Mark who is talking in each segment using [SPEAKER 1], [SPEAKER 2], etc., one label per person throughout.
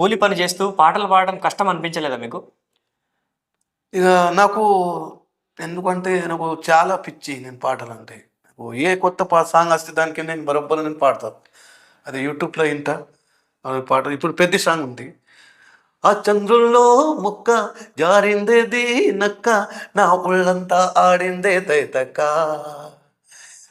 [SPEAKER 1] కూలి పని చేస్తూ పాటలు పాడడం కష్టం అనిపించలేదా మీకు?
[SPEAKER 2] ఇక నాకు ఎందుకంటే నాకు చాలా పిచ్చి నేను పాటలు అంటే నాకు ఏ కొత్త పా సాంగ్ వస్తే దానికి నేను బరబ్బర్ నేను పాడతాను అది యూట్యూబ్లో వింటా పాట ఇప్పుడు పెద్ద సాంగ్ ఉంది. ఆ చంద్రుల్లో ముక్క జారిందే నక్క నా ఒళ్ళంతా ఆడిందే దైతక్క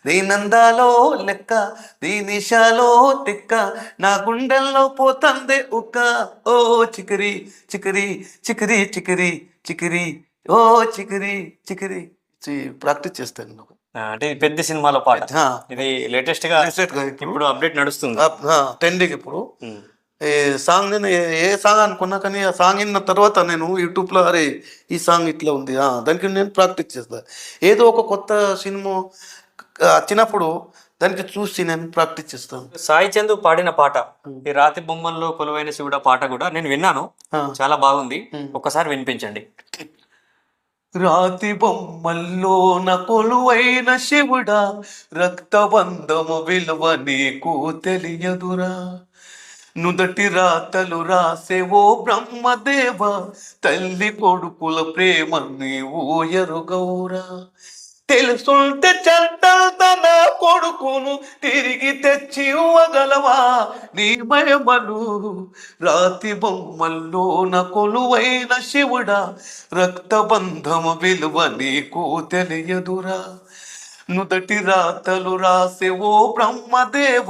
[SPEAKER 2] దీనందాలో లెక్క దీనిషాలో తిక్క నా గుండెల్లో పోతందే ఉక్క. ఓ చికిరి చికిరి చికిరి చికిరి చికిరి ఓ చికిరి చికిరి. ప్రాక్టీస్ చేస్తాను నేను.
[SPEAKER 1] అంటే పెద్ద సినిమాలో పాట. ఇది
[SPEAKER 2] లేటెస్ట్గా ఇప్పుడు
[SPEAKER 1] అప్డేట్ నడుస్తుంది.
[SPEAKER 2] ట్రెండింగ్ ఇప్పుడు. ఏ సాంగ్ నేను ఏ- సాంగ్ అనుకున్నా కానీ ఆ సాంగ్ విన్న తర్వాత నేను యూట్యూబ్లో అరే ఈ సాంగ్ ఇట్లా ఉంది. దానికి నేను ప్రాక్టీస్ చేస్తాను ఏదో ఒక కొత్త సినిమా వచ్చినప్పుడు దానికి చూసి నేను ప్రాక్టీస్ చేస్తాను.
[SPEAKER 1] సాయి చందు పాడిన పాట ఈ రాతి బొమ్మల్లో కొలువైన శివుడ పాట కూడా నేను విన్నాను. చాలా బాగుంది. ఒక్కసారి వినిపించండి.
[SPEAKER 2] రాతి బొమ్మల్లో కొలువైన శివుడా రక్తబంధము విలువ నీకు తెలియదురా. నుదటి రాతలు రాసేవో బ్రహ్మదేవ తల్లి కొడుకుల ప్రేమ నీవు ఎరుగౌరా తెలుసుంటే చట్టంత నా కొడుకును తిరిగి తెచ్చి ఇవ్వగలవా నీ మయమను రాతి బొమ్మల్లో కొలువైన శివుడా రక్తబంధము విలువ నీకు తెలియదురా. నుదటి రాతలు రాసే ఓ బ్రహ్మదేవ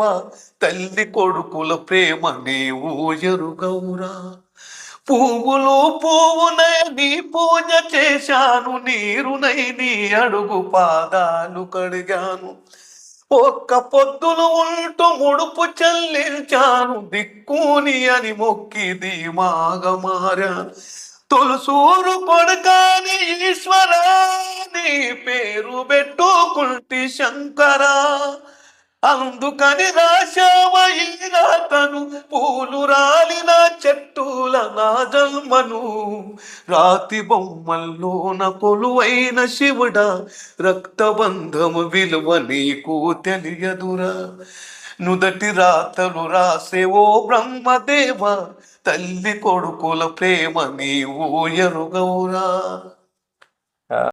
[SPEAKER 2] తల్లి కొడుకుల ప్రేమ నీవు ఎరుగౌరా పువ్వులు పువ్వునై నీ పూజ చేశాను నీరునై నీ అడుగు పాదాలు కడిగాను. ఒక్క పొద్దులు ఉంటూ ముడుపు చెల్లించాను దిక్కుని అని మొక్కి ధీమాగా మారాను తొలుసూరు కొడకాని ఈశ్వరా నీ పేరు పెట్టుకుంటి శంకరా. అందుకని రాశామయ్యాతను పూలు రాలిన చెట్టుల నా జన్మను. రాతి బొమ్మల్లోన కొలువైన శివుడా రక్తబంధము విలువ నీకు తెలియదురా. నుదటి రాతలు రాసేవో బ్రహ్మదేవ తల్లి కొడుకుల ప్రేమ నీవు ఎరుగవురా.